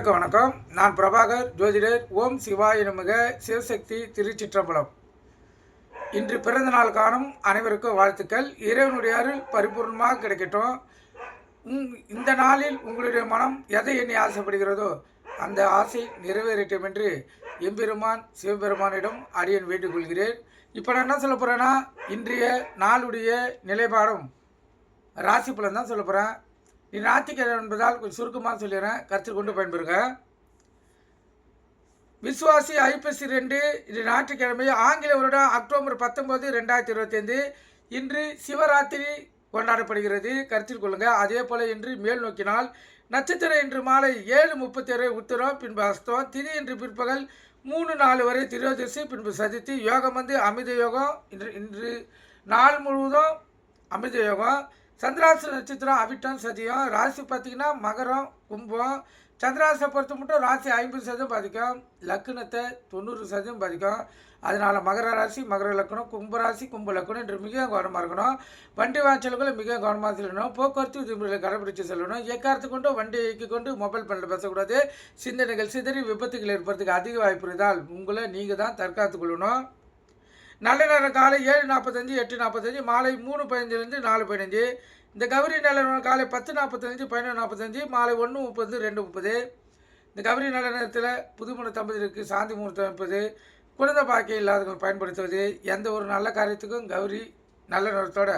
அனைவருக்கும் வணக்கம். நான் பிரபாகர் ஜோதிடர். ஓம் சிவாய நமக. சிவசக்தி திருச்சிற்றம்பலம். இன்று பிறந்த நாள் காணும் அனைவருக்கும் வாழ்த்துக்கள். இறைவனுடைய அருள் பரிபூர்ணமாக கிடைக்கட்டும். உங் இந்த நாளில் உங்களுடைய மனம் எதை எண்ணி ஆசைப்படுகிறதோ அந்த ஆசை நிறைவேறட்டும் என்று எம்பெருமான் சிவபெருமானிடம் அடியன் வேண்டுகொள்கிறேன் இப்போ நான் என்ன சொல்ல போகிறேன்னா இன்றைய நாளுடைய நிலைப்பாடும் ராசி பலன் தான் சொல்ல போகிறேன் நீ ஞாயிற்றுக்கிழமை என்பதால் கொஞ்சம் சுருக்கமாக சொல்லிடுறேன். கருத்தில் கொண்டு பயன்பெறுங்க விஸ்வாசி ஐப்பசி ரெண்டு இது ஞாயிற்றுக்கிழமை ஆங்கில வருடம் அக்டோபர் பத்தொன்பது ரெண்டாயிரத்தி இருபத்தைந்து. இன்று சிவராத்திரி கொண்டாடப்படுகிறது. கருத்தில் கொள்ளுங்கள் அதே போல் இன்று மேல் நோக்கினால் நட்சத்திரம் இன்று மாலை ஏழு முப்பத்தி ஏழு உத்தரம் பின்பு அஸ்தம் திதி இன்று பிற்பகல் மூணு நாலு வரை திரோதசி பின்பு சதித்தி யோகம் வந்து அமித யோகம் இன்று இன்று நாள் முழுவதும் அமித யோகம். சந்திராச நட்சத்திரம் அவிட்டம் சதியம் ராசி பார்த்தீங்கன்னா மகரம் கும்பம். சந்திராசை பொறுத்த மட்டும் ராசி ஐம்பது சதவீதம் பாதிக்கும். லக்னத்தை தொண்ணூறு சதவீதம் பாதிக்கும். அதனால் மகர ராசி மகர லக்கணம் கும்பராசி கும்ப லக்கணம் என்று மிக கவனமாக இருக்கணும். வண்டி வாய்ச்சல்களை மிக கவனமாக செல்லணும். போக்குவரத்து விதிமுறைகளை கடைபிடிச்சு செல்லணும். எக்காரத்து கொண்டு வண்டி இயக்கி கொண்டு மொபைல் பண்ணில் பேசக்கூடாது. சிந்தனைகள் சிதறி விபத்துகள் ஏற்படுறதுக்கு அதிக வாய்ப்பு இருந்தால் உங்களை நீங்கள் தான் தற்காத்துக் கொள்ளணும். நல்ல நேரம் காலை ஏழு நாற்பத்தஞ்சு எட்டு நாற்பத்தஞ்சு மாலை மூணு பதினஞ்சுலேருந்து நாலு பதினஞ்சு. இந்த கௌரி நல்ல நேரம் காலை பத்து நாற்பத்தஞ்சு பதினொன்று நாற்பத்தஞ்சு மாலை ஒன்று முப்பது ரெண்டு முப்பது. இந்த கௌரி நல்ல நேரத்தில் புதுமண தம்பதிகளுக்கு சாந்தி முகூர்த்தம் அமைப்பது குழந்தை பாக்கியம் இல்லாதவங்க பயன்படுத்துவது எந்த ஒரு நல்ல காரியத்துக்கும் கௌரி நல்ல நேரத்தோட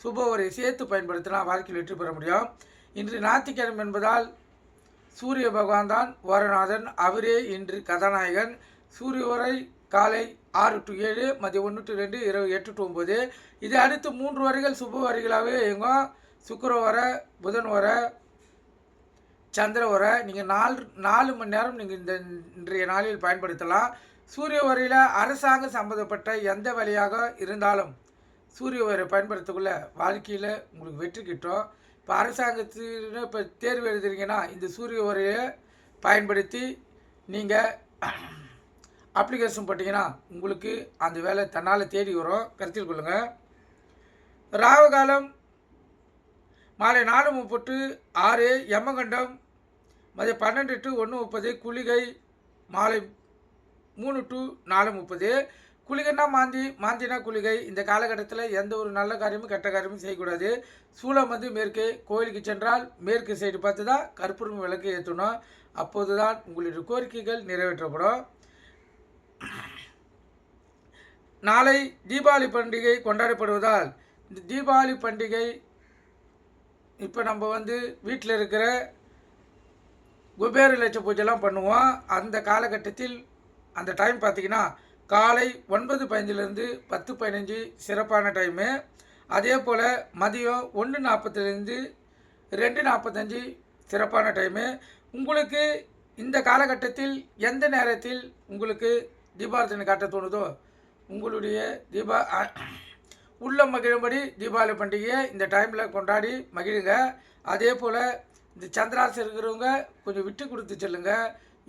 சுப உரையை சேர்த்து பயன்படுத்தினா வாழ்க்கையில் வெற்றி பெற முடியும். இன்று ஞாயிற்றுக்கிழமை என்பதால் சூரிய பகவான் தான் ஓரநாதன் அவரே இன்று கதாநாயகன். சூரிய உரை காலை ஆறு டு ஏழு மதியம் ஒன்று டு ரெண்டு இரவு எட்டு டு ஒம்பது இதை அடுத்து மூன்று வரிகள் சுப வரிகளாகவே இயங்கும். சுக்கிர வர புதன் வர சந்திர வர. நீங்கள் நாலு நாலு மணி நேரம் நீங்கள் இந்த இன்றைய நாளில் பயன்படுத்தலாம். சூரிய வரையில் அரசாங்கம் சம்மந்தப்பட்ட எந்த வழியாக இருந்தாலும் சூரிய வரை பயன்படுத்தக்குள்ள வாழ்க்கையில் உங்களுக்கு வெற்றி கிட்டும். இப்போ அரசாங்கத்தில் இப்போ தேர்வு எழுதுறீங்கன்னா இந்த சூரிய உரையை பயன்படுத்தி நீங்கள் அப்ளிகேஷன் போட்டிங்கன்னா உங்களுக்கு அந்த வேலை தன்னால் தேடி வரும். கருத்தில் கொள்ளுங்கள் ராகு காலம் மாலை நாலு முப்பட்டு ஆறு எம்மகண்டம் மதியம் பன்னெண்டு டு ஒன்று முப்பது குளிகை மாலை மூணு டு நாலு முப்பது. குளிகைன்னா மாந்தி மாந்தினா குளிகை. இந்த காலகட்டத்தில் எந்த ஒரு நல்ல காரியமும் கெட்ட காரியமும் செய்யக்கூடாது. சூளம் வந்து மேற்கே கோயிலுக்கு சென்றால் மேற்கு சைடு பார்த்து தான் கற்பூரம் விளக்கு ஏற்றணும். அப்போது தான் உங்களுடைய கோரிக்கைகள் நிறைவேற்றப்படும். நாளை தீபாவளி பண்டிகை கொண்டாடப்படுவதால் இந்த தீபாவளி பண்டிகை இப்போ நம்ம வந்து வீட்டில் இருக்கிற குபேர லட்ச பூஜைலாம் பண்ணுவோம். அந்த காலகட்டத்தில் அந்த டைம் பார்த்திங்கன்னா காலை ஒன்பது பதினஞ்சுலேருந்து பத்து பதினஞ்சு சிறப்பான டைமு அதே போல் மதியம் ஒன்று நாற்பத்துலேருந்து ரெண்டு நாற்பத்தஞ்சு சிறப்பான டைமு உங்களுக்கு இந்த காலகட்டத்தில் எந்த நேரத்தில் உங்களுக்கு தீபாரத்தனை காட்ட தோணுதோ உங்களுடைய தீபா உள்ள மகிழும்படி தீபாவளி பண்டிகையை இந்த டைமில் கொண்டாடி மகிழுங்க. அதே போல் இந்த சந்திராசி இருக்கிறவங்க கொஞ்சம் விட்டு கொடுத்து செல்லுங்க.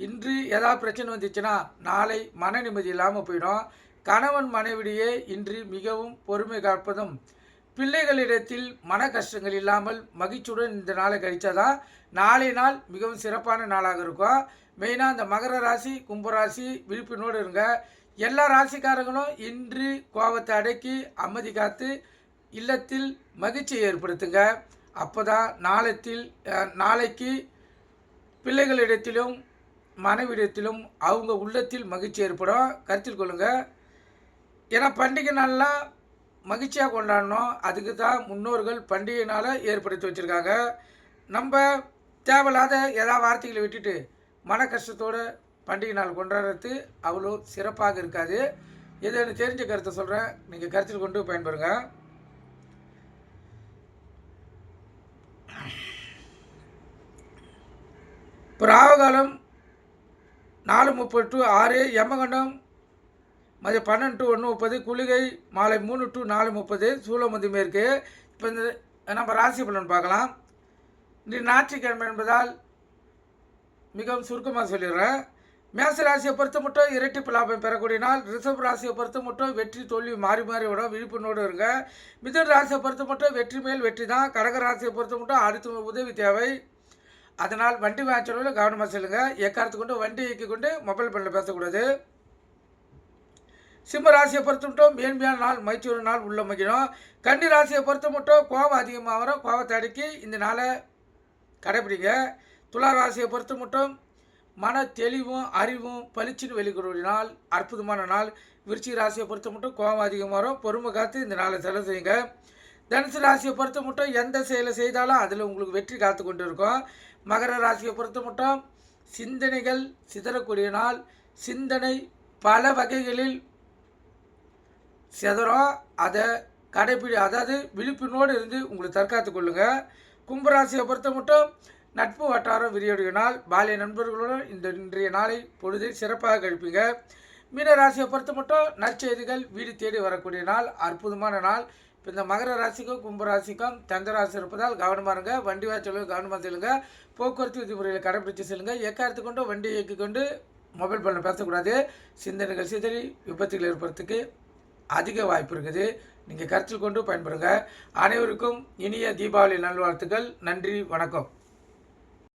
இன்று ஏதாவது பிரச்சனை வந்துச்சுன்னா நாளை மன நிம்மதி இல்லாமல் போயிடும். கணவன் மனைவிடையே இன்று மிகவும் பொறுமை காப்பதும் பிள்ளைகளிடத்தில் மன கஷ்டங்கள் இல்லாமல் மகிழ்ச்சியுடன் இந்த நாளை கழிச்சாதான் நாளை நாள் மிகவும் சிறப்பான நாளாக இருக்கும். மெயினாக இந்த மகர ராசி கும்பராசி விழிப்புணோடு இருங்க. எல்லா ராசிக்காரங்களும் இன்று கோபத்தை அடக்கி அமைதி காத்து இல்லத்தில் மகிழ்ச்சியை ஏற்படுத்துங்க. அப்போ தான் நாளத்தில் நாளைக்கு பிள்ளைகளிடத்திலும் மனைவிடத்திலும் அவங்க உள்ளத்தில் மகிழ்ச்சி ஏற்படும். கருத்தில் கொள்ளுங்கள் ஏன்னா பண்டிகை நாள்லாம் மகிழ்ச்சியாக கொண்டாடணும். அதுக்கு தான் முன்னோர்கள் பண்டிகை நாளை ஏற்படுத்தி வச்சுருக்காங்க. நம்ம தேவையில்லாத ஏதாவது வார்த்தைகளை விட்டுட்டு மன கஷ்டத்தோட பண்டிகை நாள் கொண்டாடுறது அவ்வளோ சிறப்பாக இருக்காது. இது எனக்கு தெரிஞ்ச கருத்தை சொல்கிறேன் நீங்கள் கருத்தில் கொண்டு பயன்பெறுங்க. இப்போ ராவகாலம் நாலு முப்பது டு ஆறு யமகண்டம் மதியம் பன்னெண்டு டு ஒன்று முப்பது குளிகை மாலை மூணு டு நாலு முப்பது சூளமதி மேற்கு. இப்போ இந்த நம்ம ராசி பலன் பார்க்கலாம். இன்று ஞாயிற்றுக்கிழமை என்பதால் மிகவும் சுருக்கமாக சொல்லிடுறேன். மேச ராசியை பொறுத்த மட்டும் இரட்டிப்பு லாபம் பெறக்கூடிய நாள். ரிசர்வ் ராசியை பொறுத்த மட்டும் வெற்றி தோல்வி மாறி மாறி விடும் விழிப்புணோடு இருங்க. மிதன் ராசியை பொறுத்த மட்டும் வெற்றி மேல் வெற்றி தான். கடக ராசியை பொறுத்த மட்டும் அடுத்த உதவி தேவை. அதனால் வண்டி வாங்கிச்சொல்லில் கவனமாக செல்லுங்க. எக்காரத்து கொண்டு வண்டி இயக்கி கொண்டு மொபைல் ஃபோனில் பேசக்கூடாது. சிம்ம ராசியை பொறுத்த மட்டும் மேன்மையான நாள் மைச்சூர் நாள் உள்ள மகிழும். கன்னி ராசியை பொறுத்த மட்டும் கோபம் அதிகமாக வரும். கோபத்தை அடுக்கி இந்த நாளை கடைப்பிடிங்க துலா ராசியை பொறுத்த மட்டும் மன தெளிவும் அறிவும் பளிச்சுன்னு வெளிக்கூடிய நாள் அற்புதமான நாள். விருச்சிக ராசியை பொறுத்த மட்டும் கோபம் அதிகமாக வரும். பொறுமை காத்து இந்த நாளை செலவு செய்யுங்க. தனுசு ராசியை பொறுத்த மட்டும் எந்த செயலை செய்தாலும் அதில் உங்களுக்கு வெற்றி காத்து கொண்டு இருக்கும் மகர ராசியை பொறுத்த மட்டும் சிந்தனைகள் சிதறக்கூடிய நாள். சிந்தனை பல வகைகளில் சிதறும். அதை கடைப்பிடி அதாவது விழிப்புணோடு இருந்து உங்களை தற்காத்து கொள்ளுங்கள் கும்பராசியை பொறுத்த மட்டும் நட்பு வட்டாரம் விரிவடைய நாள் பாலிய நண்பர்களுடன் இந்த இன்றைய நாளை பொழுதை சிறப்பாக கழிப்பீங்க. மீன ராசியை பொறுத்த மட்டும் நற்செய்திகள் வீடு தேடி வரக்கூடிய நாள் அற்புதமான நாள். இப்போ இந்த மகர ராசிக்கும் கும்பராசிக்கும் தந்த ராசி இருப்பதால் கவனமாக இருங்க. வண்டி வாய்ச்சலும் கவனமாக செல்லுங்க. போக்குவரத்து விதிமுறைகளை கடைபிடித்து செல்லுங்க. எக்காரத்து கொண்டு? வண்டி இயக்கி கொண்டு மொபைல் ஃபோனில் பேசக்கூடாது. சிந்தனைகள் சிதறி விபத்துகள் ஏற்படுறதுக்கு அதிக வாய்ப்பு இருக்குது. நீங்கள் கருத்தில் கொண்டு பயன்படுங்க. அனைவருக்கும் இனிய தீபாவளி நல்வாழ்த்துக்கள். நன்றி. வணக்கம்.